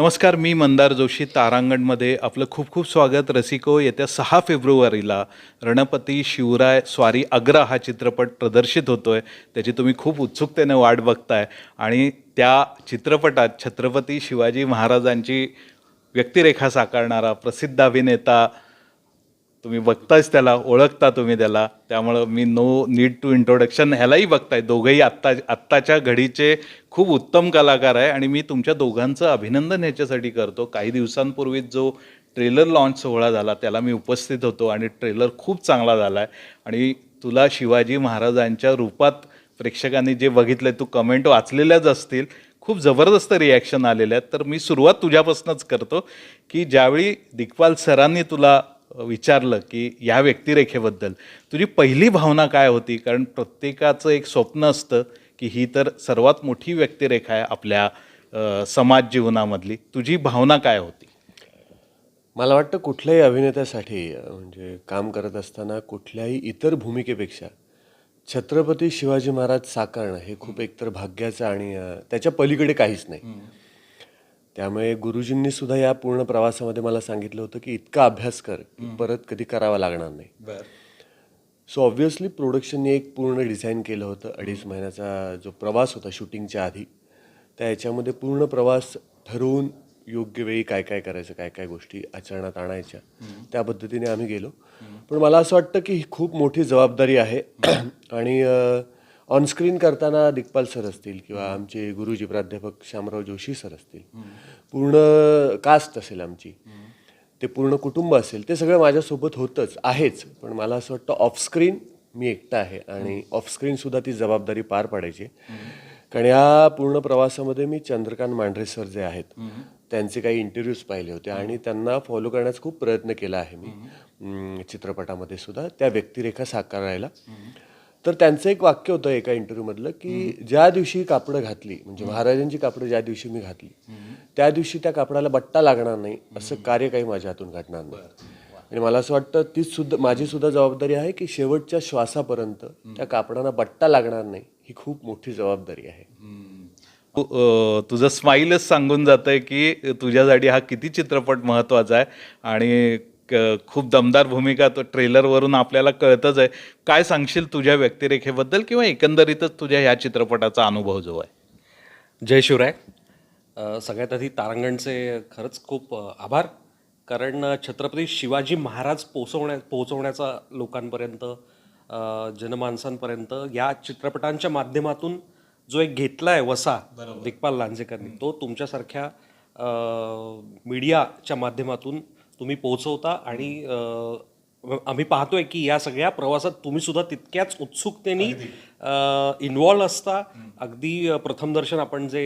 नमस्कार मी मंदार जोशी तारांगणमध्ये आपलं खूप खूप स्वागत. रसिको येत्या सहा फेब्रुवारीला रणपती शिवराय स्वारी आग्रा हा चित्रपट प्रदर्शित होतो आहे त्याची तुम्ही खूप उत्सुकतेने वाट बघताय. आणि त्या चित्रपटात छत्रपती शिवाजी महाराजांची व्यक्तिरेखा साकारणारा प्रसिद्ध अभिनेता तुम्ही बघताच त्याला ओळखता तुम्ही त्याला. त्यामुळं मी नो नीड टू इंट्रोडक्शन ह्यालाही बघताय. दोघंही आत्ता आत्ताच्या घडीचे खूप उत्तम कलाकार आहे आणि मी तुमच्या दोघांचं अभिनंदन ह्याच्यासाठी करतो. काही दिवसांपूर्वीच जो ट्रेलर लॉन्च सोहळा झाला त्याला मी उपस्थित होतो आणि ट्रेलर खूप चांगला झाला आहे आणि तुला शिवाजी महाराजांच्या रूपात प्रेक्षकांनी जे बघितलं तू कमेंट वाचलेल्याच असतील. खूप जबरदस्त रिॲक्शन आलेल्या आहेत. तर मी सुरुवात तुझ्यापासूनच करतो की ज्यावेळी दिग्पाल सरांनी तुला विचारलं की या व्यक्तिरेखेबद्दल. तुझी पहिली भावना काय होती? कारण प्रत्येकाचं एक स्वप्न असतं की ही तर सर्वात मोठी व्यक्तिरेखा आहे आपल्या समाज जीवनामधली. तुझी भावना काय होती? मला वाटतं कुठल्याही अभिनेत्यासाठी म्हणजे काम करत असताना कुठल्याही इतर भूमिकेपेक्षा छत्रपती शिवाजी महाराज साकारणं हे खूप एकतर भाग्याचं आणि त्याच्या पलीकडे काहीच नाही. त्यामुळे गुरुजींनी सुद्धा या पूर्ण प्रवासामध्ये मला सांगितलं होतं की इतका अभ्यास कर की परत कधी करावा लागणार नाही. सो ऑब्व्हियसली प्रोडक्शनने एक पूर्ण डिझाईन केलं होतं अडीच महिन्याचा जो प्रवास होता शूटिंगच्या आधी. त्या याच्यामध्ये पूर्ण प्रवास ठरवून योग्य वेळी काय काय करायचं काय काय गोष्टी आचरणात आणायच्या. त्या पद्धतीने आम्ही गेलो. पण मला असं वाटतं की ही खूप मोठी जबाबदारी आहे. आणि ऑनस्क्रीन करताना दिग्पाल सर असतील किंवा आमचे गुरुजी प्राध्यापक श्यामराव जोशी सर असतील. पूर्ण कास्ट असेल आमची. ते पूर्ण कुटुंब असेल. ते सगळं माझ्यासोबत होतंच आहेच. पण मला असं वाटतं ऑफस्क्रीन मी एकटा आहे आणि ऑफस्क्रीन सुद्धा ती जबाबदारी पार पाडायची. कारण या पूर्ण प्रवासामध्ये मी चंद्रकांत मांढरे सर जे आहेत त्यांचे काही इंटरव्ह्यूज पाहिले होते आणि त्यांना फॉलो करण्याचा खूप प्रयत्न केला आहे मी. चित्रपटामध्ये सुद्धा. त्या व्यक्तिरेखा साकारायला. तर त्यांचं एक वाक्य होतं एका इंटरव्ह्यूमधलं की ज्या दिवशी कापडं घातली म्हणजे महाराजांची कापडं ज्या दिवशी मी घातली त्या दिवशी त्या कापडाला बट्टा लागणार नाही असं कार्य काही माझ्या हातून घडणार नाही. आणि मला असं वाटतं तीच सुद्धा माझी सुद्धा जबाबदारी आहे की शेवटच्या श्वासापर्यंत त्या कापडाला बट्टा लागणार नाही ही खूप मोठी जबाबदारी आहे. तुझं स्माईलच सांगून जातंय की तुझ्यासाठी हा किती चित्रपट महत्त्वाचा आहे आणि खूप दमदार भूमिका तो ट्रेलरवरून आपल्याला कळतच आहे. काय सांगशील तुझ्या व्यक्तिरेखेबद्दल किंवा एकंदरीतच तुझ्या ह्या चित्रपटाचा अनुभव जो आहे? जय शिवराय. सगळ्यात आधी तारांगणचे खरंच खूप आभार. कारण छत्रपती शिवाजी महाराज पोचवण्या पोहोचवण्याचा लोकांपर्यंत जनमानसांपर्यंत या चित्रपटांच्या माध्यमातून जो एक घेतला आहे वसा दिग्पाल लांजेकरनी तो तुमच्यासारख्या मीडियाच्या माध्यमातून तुम्ही पोहोचवता आणि आम्ही पाहतोय की या सगळ्या प्रवासात तुम्ही सुद्धा तितक्याच उत्सुकतेने इन्व्हॉल्व असता. अगदी अ, प्रथम दर्शन आपण जे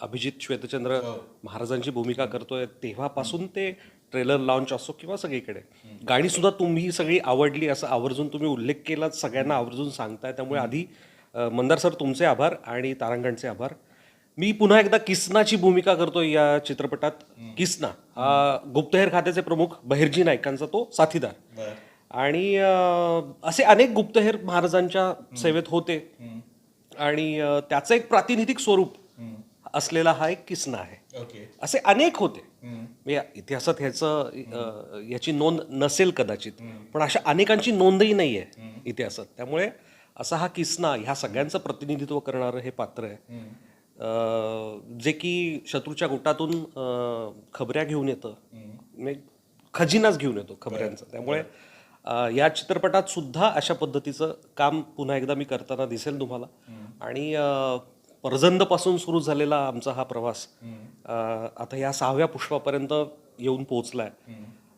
अभिजित श्वेतचंद्र महाराजांची भूमिका करतोय तेव्हापासून ते ट्रेलर लॉन्च असो किंवा सगळीकडे. गाणी सुद्धा तुम्ही सगळी आवडली असं आवर्जून तुम्ही उल्लेख केला सगळ्यांना आवर्जून सांगताय. त्यामुळे आधी मंदार सर तुमचे आभार आणि तारांगणचे आभार. मी पुन्हा एकदा किसनाची भूमिका करतोय या चित्रपटात. किसना हा गुप्तहेर खात्याचे प्रमुख बहिर्जी नाईकांचा तो साथीदार. आणि असे अनेक गुप्तहेर महाराजांच्या सेवेत होते. आणि त्याचं एक प्रातिनिधिक स्वरूप असलेला हा एक किसना आहे. असे अनेक होते. म्हणजे इतिहासात ह्याचं याची नोंद नसेल कदाचित. पण अशा अनेकांची नोंदही नाही आहे इतिहासात. त्यामुळे असा हा किसना ह्या सगळ्यांचं प्रतिनिधित्व करणारं हे पात्र आहे. जे की शत्रूच्या गुटातून खबऱ्या घेऊन येतं. म्हणजे खजिनाच घेऊन येतो खबऱ्यांचा. त्यामुळे या चित्रपटात सुद्धा अशा पद्धतीचं काम पुन्हा एकदा मी करताना दिसेल तुम्हाला. आणि परजंदपासून सुरू झालेला आमचा हा प्रवास आता या सहाव्या पुष्पापर्यंत येऊन पोहोचलाय.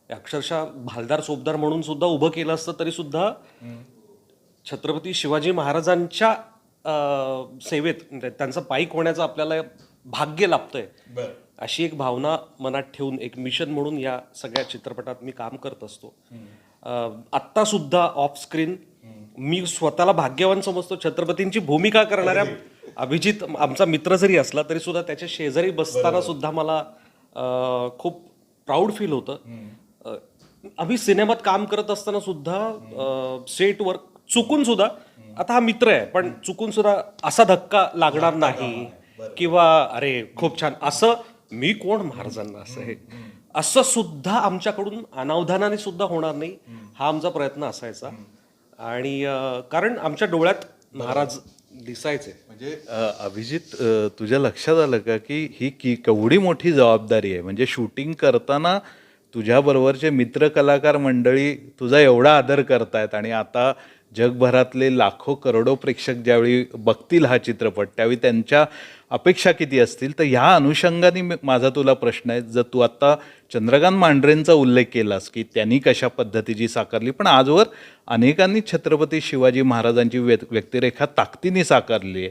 अक्षरशः भालदार सोबदार म्हणून सुद्धा उभं केलं असतं तरी सुद्धा छत्रपती शिवाजी महाराजांच्या सेवेत म्हणजे त्यांचं पायीक होण्याचं आपल्याला भाग्य लाभतंय. अशी एक भावना मनात ठेवून एक मिशन म्हणून या सगळ्या चित्रपटात मी काम करत असतो. आत्ता सुद्धा ऑफ स्क्रीन मी स्वतःला भाग्यवान समजतो. छत्रपतींची भूमिका करणाऱ्या अभिजित आमचा मित्र जरी असला तरी सुद्धा त्याच्या शेजारी बसताना सुद्धा मला खूप प्राऊड फील होतं. आम्ही सिनेमात काम करत असताना सुद्धा सेटवर चुकून सुद्धा आता हा मित्र आहे पण चुकून सुद्धा असा धक्का लागणार नाही किंवा अरे खूप छान. असं मी कोण महाराजांना असं आहे असं सुद्धा आमच्याकडून अनावधानाने सुद्धा होणार नाही हा आमचा प्रयत्न असायचा. आणि कारण आमच्या डोळ्यात महाराज दिसायचे. म्हणजे अभिजित तुझ्या लक्षात आलं का की ही की केवढी मोठी जबाबदारी आहे? म्हणजे शूटिंग करताना तुझ्याबरोबरचे मित्र कलाकार मंडळी तुझा एवढा आदर करतायत आणि आता जगभरातले लाखो करोडो प्रेक्षक ज्यावेळी बघतील हा चित्रपट त्यावेळी त्यांच्या अपेक्षा किती असतील? तर ह्या अनुषंगाने माझा तुला प्रश्न आहे. जर तू आत्ता चंद्रकांत मांढरेंचा उल्लेख केलास की त्यांनी कशा पद्धतीची साकारली पण आजवर अनेकांनी छत्रपती शिवाजी महाराजांची व्य व्यक्तिरेखा ताकदीने साकारली आहे.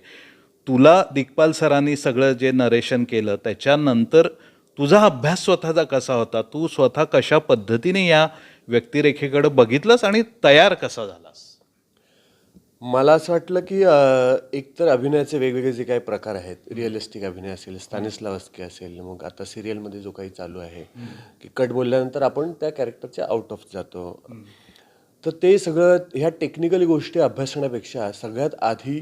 तुला दिग्पाल सरांनी सगळं जे नरेशन केलं त्याच्यानंतर तुझा अभ्यास स्वतःचा कसा होता? तू स्वतः कशा पद्धतीने या व्यक्तिरेखेकडे बघितलंस आणि तयार कसा झालास? मला असं वाटलं की एकतर अभिनयाचे वेगवेगळे जे काही प्रकार आहेत रिअलिस्टिक अभिनय असेल स्थानिस्लावस्की असेल मग आता सिरियलमध्ये जो काही चालू आहे की कट बोलल्यानंतर आपण त्या कॅरेक्टरच्या आउट ऑफ जातो. तर ते सगळं ह्या टेक्निकली गोष्टी अभ्यासण्यापेक्षा सगळ्यात आधी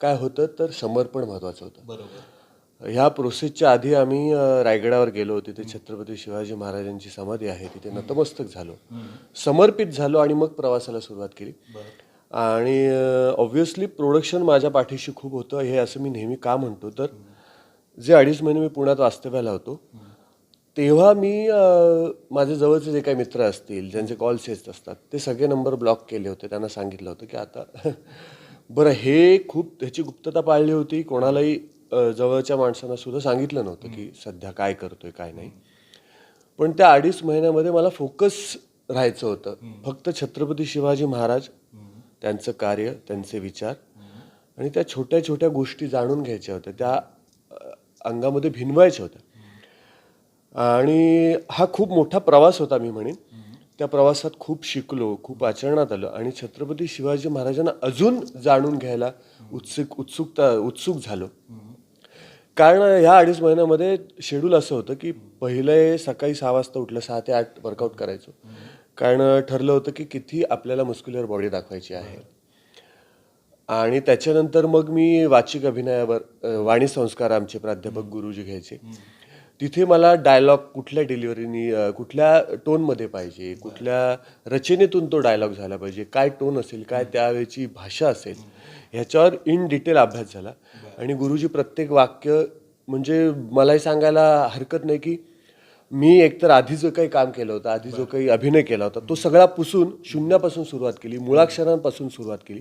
काय होतं तर समर्पण महत्त्वाचं होतं. बरोबर. ह्या प्रोसेसच्या आधी आम्ही रायगडावर गेलो तिथे छत्रपती शिवाजी महाराजांची समाधी आहे तिथे नतमस्तक झालो. समर्पित झालो आणि मग प्रवासाला सुरुवात केली. आणि ऑब्व्हियसली प्रोडक्शन माझ्या पाठीशी खूप होतं. हे असं मी नेहमी का म्हणतो? तर जे अडीच महिने मी पुण्यात वास्तव्याला होतो तेव्हा मी माझे जवळचे जे काही मित्र असतील ज्यांचे कॉल्स येत असतात ते सगळे नंबर ब्लॉक केले होते. त्यांना सांगितलं होतं की आता बरं हे खूप ह्याची गुप्तता पाळली होती. कोणालाही जवळच्या माणसांना सुद्धा सांगितलं नव्हतं की सध्या काय करतोय काय नाही. पण त्या अडीच महिन्यामध्ये मला फोकस राहायचं होतं. फक्त छत्रपती शिवाजी महाराज त्यांचं कार्य त्यांचे विचार. आणि त्या छोट्या छोट्या गोष्टी जाणून घ्यायच्या होत्या. त्या अंगामध्ये भिनवायच्या होत्या. आणि हा खूप मोठा प्रवास होता मी म्हणेन. त्या प्रवासात खूप शिकलो खूप आचरणात आलं. आणि छत्रपती शिवाजी महाराजांना अजून जाणून घ्यायला उत्सुक उत्सुकता उत्सुक झालो. कारण ह्या अडीच महिन्यामध्ये शेड्यूल असं होतं की पहिले सकाळी सहा वाजता उठलं सहा ते आठ वर्कआउट करायचो. कारण ठरलं होतं की किती आपल्याला मस्क्युलर बॉडी दाखवायची आहे. आणि त्याच्यानंतर मग मी वाचिक अभिनयावर वाणी संस्कार आमचे प्राध्यापक गुरुजी घ्यायचे. तिथे मला डायलॉग कुठल्या डिलिव्हरीनी कुठल्या टोनमध्ये पाहिजे कुठल्या रचनेतून तो डायलॉग झाला पाहिजे काय टोन असेल काय त्यावेळची भाषा असेल ह्याच्यावर इन डिटेल अभ्यास झाला. आणि गुरुजी प्रत्येक वाक्य म्हणजे मलाही सांगायला हरकत नाही की मी एकतर आधी जो काही काम केलं होतं आधी जो काही अभिनय केला होता तो सगळा पुसून शून्यापासून सुरुवात केली मुळाक्षरांपासून सुरुवात केली.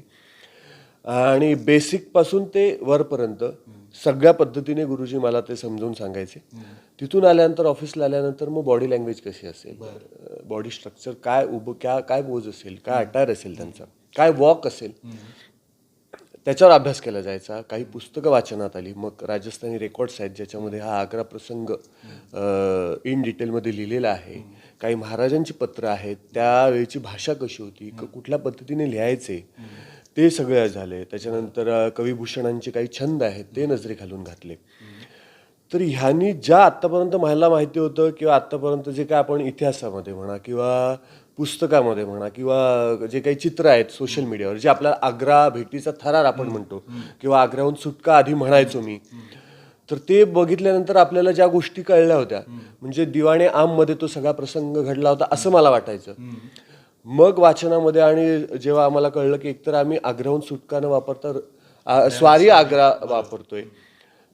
आणि बेसिकपासून ते वरपर्यंत सगळ्या पद्धतीने गुरुजी मला ते समजून सांगायचे. तिथून आल्यानंतर ऑफिसला आल्यानंतर मग बॉडी लँग्वेज कशी असेल? बॉडी स्ट्रक्चर काय उभं क्या काय पोज असेल? काय अटायर असेल त्यांचा? काय वॉक असेल? त्याच्यावर अभ्यास केला जायचा. काही पुस्तकं वाचनात आली. मग राजस्थानी रेकॉर्ड्स आहेत ज्याच्यामध्ये हा आग्रा प्रसंग इन डिटेलमध्ये लिहिलेला आहे. काही महाराजांची पत्रं आहेत. त्यावेळची भाषा कशी होती? कुठल्या पद्धतीने लिहायचे? ते सगळे झाले. त्याच्यानंतर कविभूषणांचे काही छंद आहेत ते नजरे घालून घातले. तर ह्यांनी ज्या आत्तापर्यंत मला माहिती होतं किंवा आत्तापर्यंत जे काय आपण इतिहासामध्ये म्हणा किंवा पुस्तकामध्ये म्हणा किंवा जे काही चित्र आहेत सोशल मीडियावर जे आपल्याला आग्रा भेटीचा थरार आपण म्हणतो किंवा आग्र्याहून सुटका आधी म्हणायचो मी तर ते बघितल्यानंतर आपल्याला ज्या गोष्टी कळल्या होत्या म्हणजे दिवाणे आममध्ये तो सगळा प्रसंग घडला होता असं मला वाटायचं. मग वाचनामध्ये आणि जेव्हा आम्हाला कळलं की एकतर आम्ही आग्र्याहून सुटका न वापरता स्वारी आग्रा वापरतोय.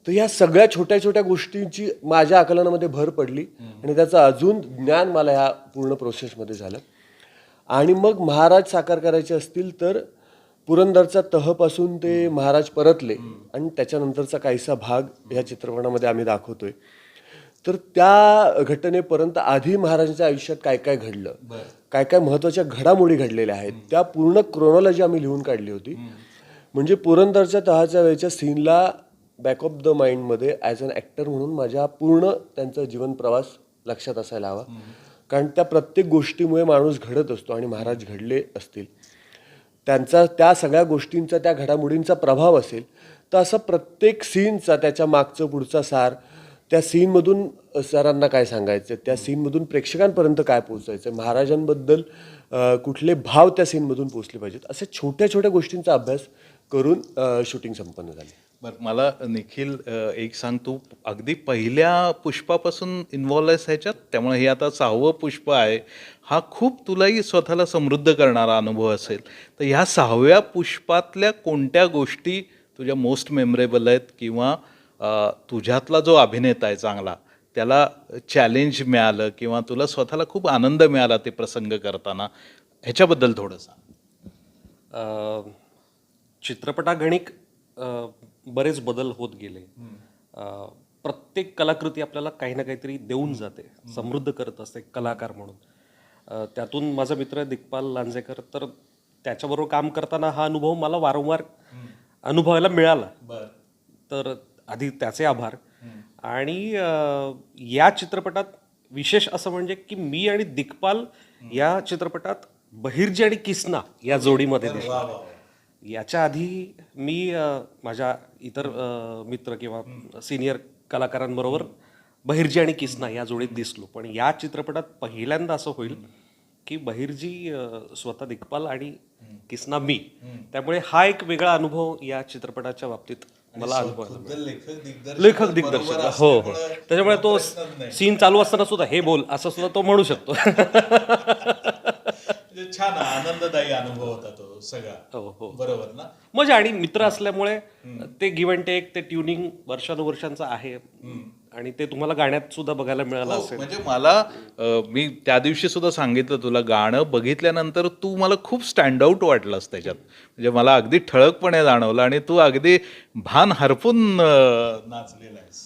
तर या सगळ्या छोट्या छोट्या गोष्टींची माझ्या आकलनामध्ये भर पडली आणि त्याचं अजून ज्ञान मला ह्या पूर्ण प्रोसेसमध्ये झालं. आणि मग महाराज साकार करायचे असतील तर पुरंदरचा तहपासून ते महाराज परतले. आणि त्याच्यानंतरचा काहीसा भाग या चित्रपटामध्ये आम्ही दाखवतोय. तर त्या घटनेपर्यंत आधी महाराजांच्या आयुष्यात काय काय घडलं? काय काय महत्त्वाच्या घडामोडी घडलेल्या आहेत? त्या पूर्ण क्रोनॉलॉजी आम्ही लिहून काढली होती. म्हणजे पुरंदरच्या तहाच्या वेळच्या सीनला बॅक ऑफ द माइंडमध्ये ॲज अन ॲक्टर म्हणून माझ्या पूर्ण त्यांचा जीवन प्रवास लक्षात असायला हवा. कारण त्या प्रत्येक गोष्टीमुळे माणूस घडत असतो आणि महाराज घडले असतील. त्यांचा त्या सगळ्या गोष्टींचा त्या घडामोडींचा प्रभाव असेल तर असं प्रत्येक सीनचा त्याच्या मागचं पुढचा सार त्या सीनमधून सरांना काय सांगायचं? त्या सीनमधून प्रेक्षकांपर्यंत काय पोहोचायचं? महाराजांबद्दल कुठले भाव त्या सीनमधून पोचले पाहिजेत? अशा छोट्या छोट्या गोष्टींचा अभ्यास करून शूटिंग संपन्न झाली. बरं मला निखिल एक सांग तू. अगदी पहिल्या पुष्पापासून इन्व्हॉल्व आहेस ह्याच्यात? त्यामुळे हे आता सहावं पुष्प आहे. हा खूप तुलाही स्वतःला समृद्ध करणारा अनुभव असेल. तर ह्या सहाव्या पुष्पातल्या कोणत्या गोष्टी तुझ्या मोस्ट मेमरेबल आहेत? किंवा तुझ्यातला जो अभिनेता आहे चांगला त्याला चॅलेंज मिळालं किंवा तुला स्वतःला खूप आनंद मिळाला ते प्रसंग करताना ह्याच्याबद्दल थोडं सांग. चित्रपटागणिक बरेच बदल होत गेले. प्रत्येक कलाकृती आपल्याला काही ना काहीतरी देऊन जाते समृद्ध करत असते कलाकार म्हणून. त्यातून माझा मित्र दिग्पाल लांजेकर तर त्याच्याबरोबर काम करताना हा अनुभव मला वारंवार अनुभवायला मिळाला. तर आधी त्याचे आभार. आणि या चित्रपटात विशेष असं म्हणजे की मी आणि दिग्पाल या चित्रपटात बहिर्जी आणि किसना या जोडीमध्ये दिसलो याच्या आधी मी माझ्या इतर मित्र किंवा सिनियर कलाकारांबरोबर बहिर्जी आणि किसना या जोडीत दिसलो. पण या चित्रपटात पहिल्यांदा असं होईल की बहिर्जी स्वतः दिग्पाल आणि किसना मी. त्यामुळे हा एक वेगळा अनुभव या चित्रपटाच्या बाबतीत मला अनुभवायला मिळाला. लेखक दिग्दर्शक हो हो. त्याच्यामुळे तो सीन चालू असताना सुद्धा हे बोल असं सुद्धा तो म्हणू शकतो. छान आनंददायी अनुभव होता तो सगळा. हो हो. बरोबर ना? मजा आणि मित्र असल्यामुळे ते गिव्ह अँड टेक ते ट्युनिंग वर्षानुवर्षांचं आहे. आणि ते तुम्हाला गाण्यात सुद्धा बघायला मिळालं असेल. म्हणजे मला अ, मी त्या दिवशी सुद्धा सांगितलं तुला गाणं बघितल्यानंतर तू मला खूप स्टँड आउट वाटलंस त्याच्यात. म्हणजे मला अगदी ठळकपणे जाणवलं आणि तू अगदी भान हरपून अ, नाचलेला आहेस.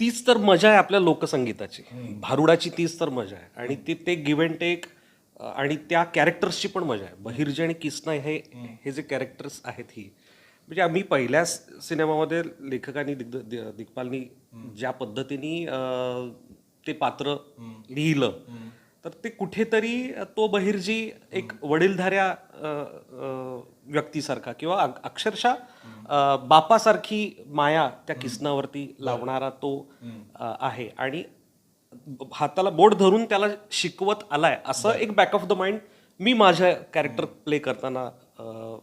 तीच तर मजा आहे आपल्या लोकसंगीताची. भारुडाची तीच तर मजा आहे. आणि ती ते गिव्ह अँड टेक आणि त्या कॅरेक्टर्सची पण मजा आहे. बहिर्जी आणि किसना हे हे जे कॅरेक्टर्स आहेत ही म्हणजे आम्ही पहिल्या सिनेमामध्ये लेखकांनी दिग्द दि- दिग्पालनी ज्या पद्धतीने अं, ते पात्र लिहिलं तर ते कुठेतरी तो बहिर्जी एक वडीलधाऱ्या अं, अं, व्यक्तीसारखा किंवा अग- अक्षरशः अं, बापासारखी माया त्या किसनावरती लावणारा तो अं, आहे. आणि हाताला बोट धरून त्याला शिकवत आलाय असं एक बॅक ऑफ द माइंड मी माझ्या कॅरेक्टर प्ले करताना अं,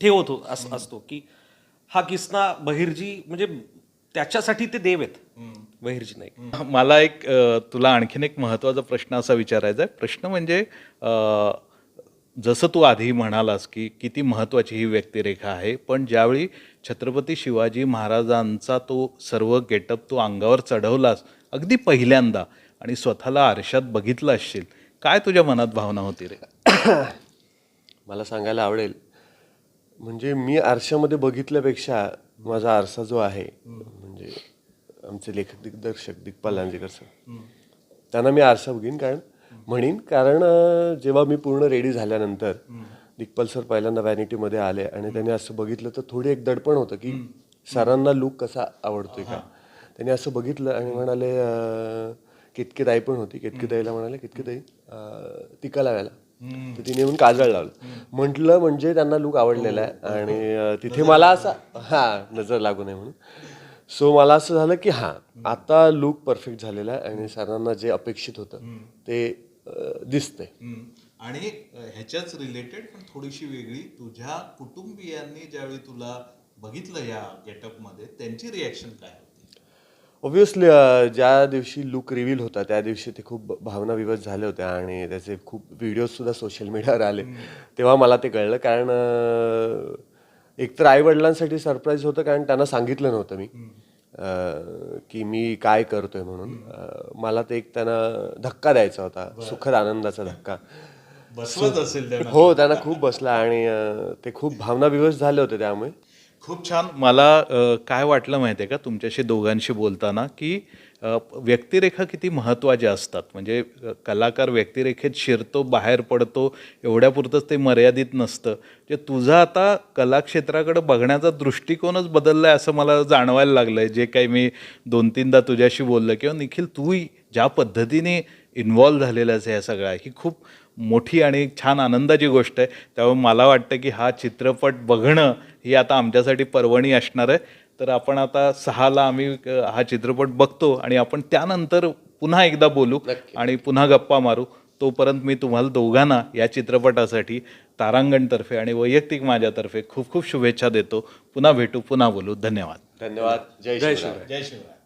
ठेवत हो अस- असतो की हा किसना बहिर्जी म्हणजे त्याच्यासाठी ते देव आहेत. बहिर्जी नाही. मला एक तुला आणखीन एक महत्त्वाचा प्रश्न असा विचारायचा आहे. प्रश्न म्हणजे जसं तू आधी म्हणालास की किती महत्त्वाची ही व्यक्तिरेखा आहे पण ज्यावेळी छत्रपती शिवाजी महाराजांचा तो सर्व गेटअप तू अंगावर चढवलास अगदी पहिल्यांदा आणि स्वतःला आरशात बघितलं असशील काय तुझ्या मनात भावना होती रे? मला सांगायला आवडेल म्हणजे मी आरशामध्ये बघितल्यापेक्षा माझा आरसा जो आहे म्हणजे आमचे लेखक दिग्दर्शक दिग्पाल लांजेकर सर त्यांना मी आरसा बघीन कारण म्हणीन. कारण जेव्हा मी पूर्ण रेडी झाल्यानंतर दिग्पाल सर पहिल्यांदा व्हॅनिटीमध्ये आले आणि त्यांनी असं बघितलं तर थोडी एक दडपण होतं की सरांना लुक कसा आवडतोय का. त्यांनी असं बघितलं आणि म्हणाले अं, कितकी ताई पण होती कितकी ताईला म्हणाले कितकी ताई अं, टिका लावायला. तर तिने येऊन काजळ लावलं. म्हटलं म्हणजे त्यांना लुक आवडलेला आहे आणि तिथे मला असा हा नजर लागू नये म्हणून. सो मला असं झालं की हां आता लुक परफेक्ट झालेला आहे आणि सरांना जे अपेक्षित होतं ते दिसतंय. आणि ह्याच्याच रिलेटेड पण थोडीशी वेगळी तुझ्या कुटुंबियांनी ज्यावेळी तुला बघितलं या गेटअपमध्ये त्यांची रिॲक्शन काय ऑब्विसली ज्या दिवशी लुक रिव्हील होता त्या दिवशी ते खूप भावना विवश झाले होते आणि त्याचे खूप व्हिडिओज सुद्धा सोशल मीडियावर आले. तेव्हा मला ते कळलं कारण अं, एकतर आई वडिलांसाठी सरप्राईज होतं कारण त्यांना सांगितलं नव्हतं मी की मी काय करतोय म्हणून. मला ते एक त्यांना धक्का द्यायचा होता सुखद आनंदाचा धक्का. बसवत असेल हो त्यांना खूप बसला आणि ते खूप भावना विवश झाले होते त्यामुळे. खूप छान. मला अ, काय वाटलं माहिती आहे का? तुमच्याशी दोघांशी बोलताना की अ, व्यक्तिरेखा किती महत्त्वाच्या असतात. म्हणजे अ, कलाकार व्यक्तिरेखेत शिरतो बाहेर पडतो एवढ्यापुरतंच ते मर्यादित नसतं. म्हणजे जे तुझा आता कलाक्षेत्राकडे बघण्याचा दृष्टिकोनच बदलला आहे असं मला जाणवायला लागलं आहे जे काही मी दोन तीनदा तुझ्याशी बोललं किंवा निखिल तूही ज्या पद्धतीने इन्व्हॉल्व झालेलाच आहे या सगळ्या ही खूप मोठी आणि छान आनंदाची गोष्ट आहे. त्यामुळे मला वाटतं की हा चित्रपट बघणं ही आता आमच्यासाठी पर्वणी असणार आहे. तर आपण आता सहाला आम्ही हा चित्रपट बघतो आणि आपण त्यानंतर पुन्हा एकदा बोलू आणि पुन्हा गप्पा मारू. तोपर्यंत मी तुम्हाला दोघांना या चित्रपटासाठी तारांगणतर्फे आणि वैयक्तिक माझ्यातर्फे खूप खूप शुभेच्छा देतो. पुन्हा भेटू पुन्हा बोलू. धन्यवाद. धन्यवाद. जय जय शिवराय. जय शिवराय.